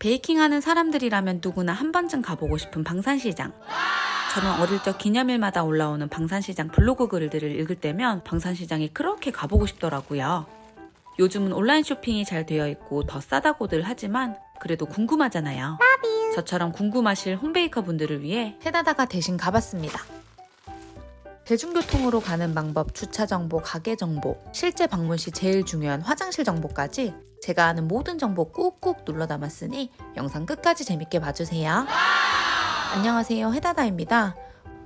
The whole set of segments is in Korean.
베이킹하는 사람들이라면 누구나 한 번쯤 가보고 싶은 방산시장. 저는 어릴 적 기념일마다 올라오는 방산시장 블로그 글들을 읽을 때면 방산시장이 그렇게 가보고 싶더라고요. 요즘은 온라인 쇼핑이 잘 되어 있고 더 싸다고들 하지만 그래도 궁금하잖아요. 저처럼 궁금하실 홈베이커 분들을 위해 해다다가 대신 가봤습니다. 대중교통으로 가는 방법, 주차 정보, 가게 정보, 실제 방문 시 제일 중요한 화장실 정보까지 제가 아는 모든 정보 꾹꾹 눌러 담았으니 영상 끝까지 재밌게 봐주세요. 안녕하세요. 해다다입니다.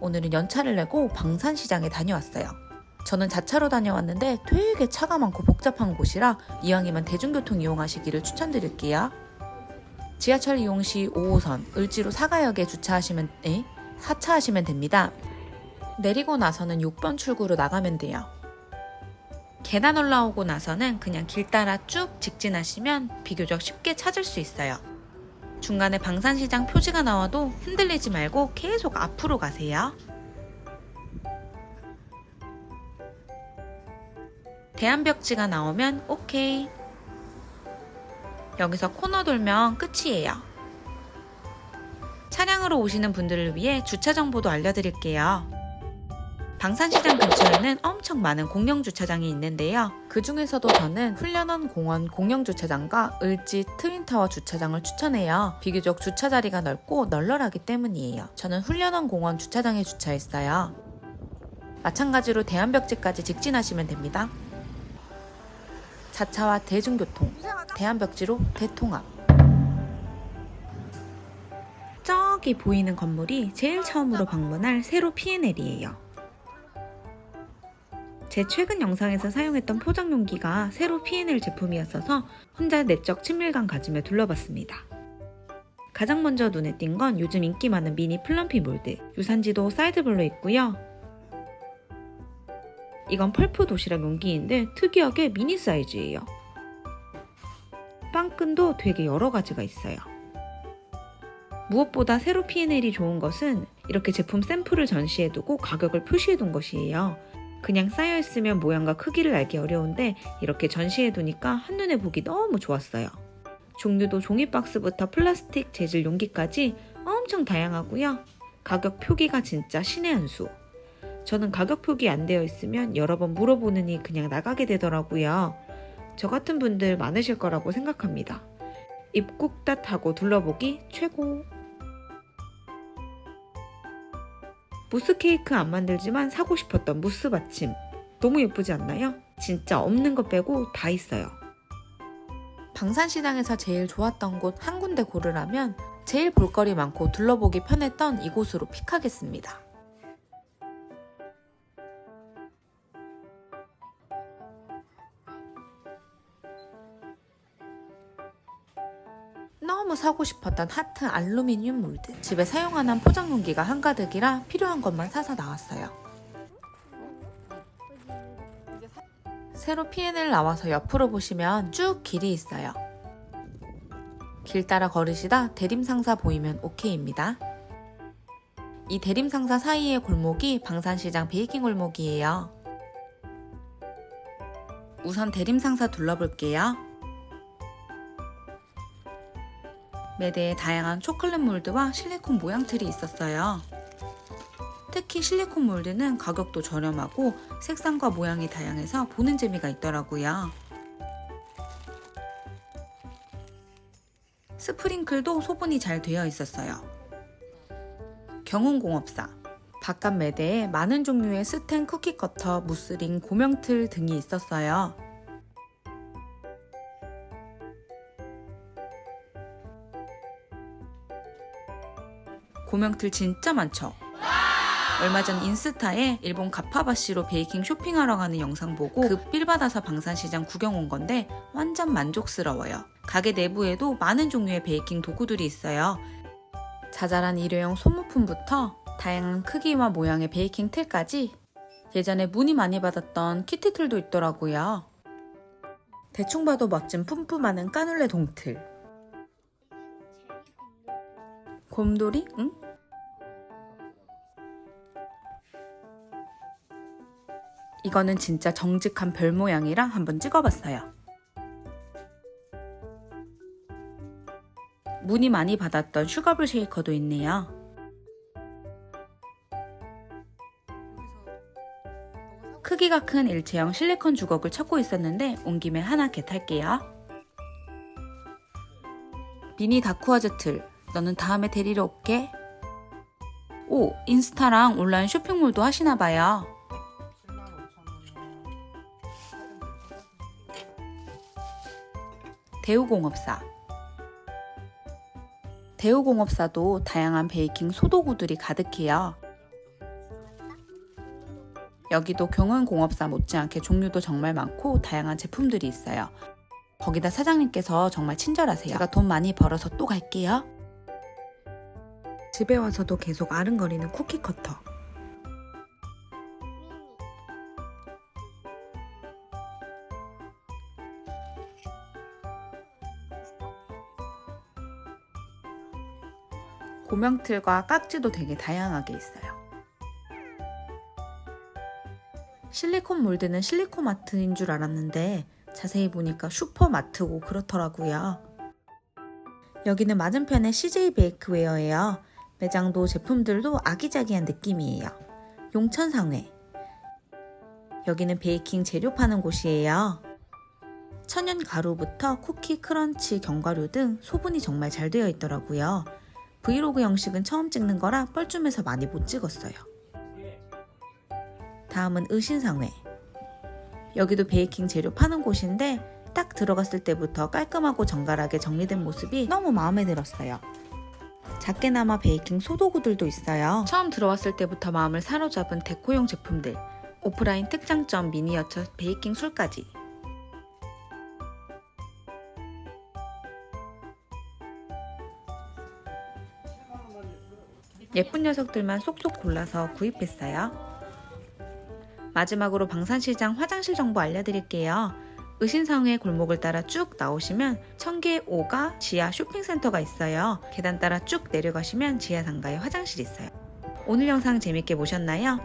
오늘은 연차를 내고 방산시장에 다녀왔어요. 저는 자차로 다녀왔는데 되게 차가 많고 복잡한 곳이라 이왕이면 대중교통 이용하시기를 추천드릴게요. 지하철 이용 시 5호선 을지로 사가역에 주차하시면 에? 하차하시면 됩니다. 내리고 나서는 6번 출구로 나가면 돼요. 계단 올라오고 나서는 그냥 길 따라 쭉 직진하시면 비교적 쉽게 찾을 수 있어요. 중간에 방산시장 표지가 나와도 흔들리지 말고 계속 앞으로 가세요. 대한벽지가 나오면 오케이. 여기서 코너 돌면 끝이에요. 차량으로 오시는 분들을 위해 주차 정보도 알려드릴게요. 방산시장 근처에는 엄청 많은 공영 주차장이 있는데요. 그 중에서도 저는 훈련원 공원 공영 주차장과 을지 트윈타워 주차장을 추천해요. 비교적 주차 자리가 넓고 널널하기 때문이에요. 저는 훈련원 공원 주차장에 주차했어요. 마찬가지로 대한벽지까지 직진하시면 됩니다. 자차와 대중교통, 대한벽지로 대통합. 저기 보이는 건물이 제일 처음으로 방문할 세로 P&L이에요. 제 최근 영상에서 사용했던 포장 용기가 세로 P&L 제품이었어서 혼자 내적 친밀감 가지며 둘러봤습니다. 가장 먼저 눈에 띈 건 요즘 인기 많은 미니 플럼피 몰드. 유산지도 사이드별로 있고요. 이건 펄프 도시락 용기인데 특이하게 미니 사이즈예요. 빵끈도 되게 여러 가지가 있어요. 무엇보다 세로 P&L이 좋은 것은 이렇게 제품 샘플을 전시해두고 가격을 표시해둔 것이에요. 그냥 쌓여있으면 모양과 크기를 알기 어려운데 이렇게 전시해두니까 한눈에 보기 너무 좋았어요. 종류도 종이 박스부터 플라스틱 재질 용기까지 엄청 다양하고요. 가격 표기가 진짜 신의 한 수. 저는 가격 표기 안 되어 있으면 여러 번 물어보느니 그냥 나가게 되더라고요. 저 같은 분들 많으실 거라고 생각합니다. 입국 닷하고 둘러보기 최고. 무스 케이크 안 만들지만 사고 싶었던 무스 받침. 너무 예쁘지 않나요? 진짜 없는 것 빼고 다 있어요. 방산시장에서 제일 좋았던 곳 한 군데 고르라면 제일 볼거리 많고 둘러보기 편했던 이곳으로 픽하겠습니다. 너무 사고 싶었던 하트 알루미늄 몰드. 집에 사용하는 포장 용기가 한가득이라 필요한 것만 사서 나왔어요. 새로 P&L 나와서 옆으로 보시면 쭉 길이 있어요. 길 따라 걸으시다 대림상사 보이면 오케이입니다. 이 대림상사 사이의 골목이 방산시장 베이킹 골목이에요. 우선 대림상사 둘러볼게요. 매대에 다양한 초콜릿 몰드와 실리콘 모양 틀이 있었어요. 특히 실리콘 몰드는 가격도 저렴하고 색상과 모양이 다양해서 보는 재미가 있더라고요. 스프링클도 소분이 잘 되어 있었어요. 경운공업사 바깥 매대에 많은 종류의 스텐 쿠키 커터, 무스링, 고명틀 등이 있었어요. 고명틀 진짜 많죠? 얼마 전 인스타에 일본 가파바시로 베이킹 쇼핑하러 가는 영상 보고 급빌 받아서 방산시장 구경 온 건데 완전 만족스러워요. 가게 내부에도 많은 종류의 베이킹 도구들이 있어요. 자잘한 일회용 소모품부터 다양한 크기와 모양의 베이킹 틀까지 예전에 문의 많이 받았던 키티틀도 있더라고요. 대충 봐도 멋진 뿜뿜하는 까눌레 동틀. 곰돌이? 응? 이거는 진짜 정직한 별 모양이라 한번 찍어봤어요. 문의 많이 받았던 슈가블 쉐이커도 있네요. 크기가 큰 일체형 실리콘 주걱을 찾고 있었는데 온 김에 하나 겟할게요. 미니 다쿠아즈 틀, 너는 다음에 데리러 올게. 오, 인스타랑 온라인 쇼핑몰도 하시나 봐요. 대우공업사 대우공업사도 다양한 베이킹 소도구들이 가득해요. 여기도 경은공업사 못지않게 종류도 정말 많고 다양한 제품들이 있어요. 거기다 사장님께서 정말 친절하세요. 제가 돈 많이 벌어서 또 갈게요. 집에 와서도 계속 아른거리는 쿠키 커터. 고명틀과 깍지도 되게 다양하게 있어요. 실리콘 몰드는 실리코마트인 줄 알았는데 자세히 보니까 슈퍼마트고 그렇더라고요. 여기는 맞은편에 CJ 베이크웨어예요. 매장도 제품들도 아기자기한 느낌이에요. 용천상회. 여기는 베이킹 재료 파는 곳이에요. 천연 가루부터 쿠키, 크런치, 견과류 등 소분이 정말 잘 되어 있더라고요. 브이로그 형식은 처음 찍는 거라 뻘쭘해서 많이 못 찍었어요. 다음은 의신상회. 여기도 베이킹 재료 파는 곳인데 딱 들어갔을 때부터 깔끔하고 정갈하게 정리된 모습이 너무 마음에 들었어요. 작게나마 베이킹 소도구들도 있어요. 처음 들어왔을 때부터 마음을 사로잡은 데코용 제품들, 오프라인 특장점 미니어처 베이킹 술까지. 예쁜 녀석들만 쏙쏙 골라서 구입했어요. 마지막으로 방산시장 화장실 정보 알려드릴게요. 의신상회 골목을 따라 쭉 나오시면 청계 5가 지하 쇼핑센터가 있어요. 계단 따라 쭉 내려가시면 지하 상가에 화장실이 있어요. 오늘 영상 재밌게 보셨나요?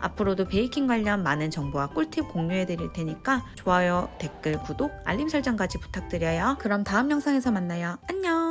앞으로도 베이킹 관련 많은 정보와 꿀팁 공유해 드릴 테니까 좋아요, 댓글, 구독, 알림 설정까지 부탁드려요. 그럼 다음 영상에서 만나요. 안녕!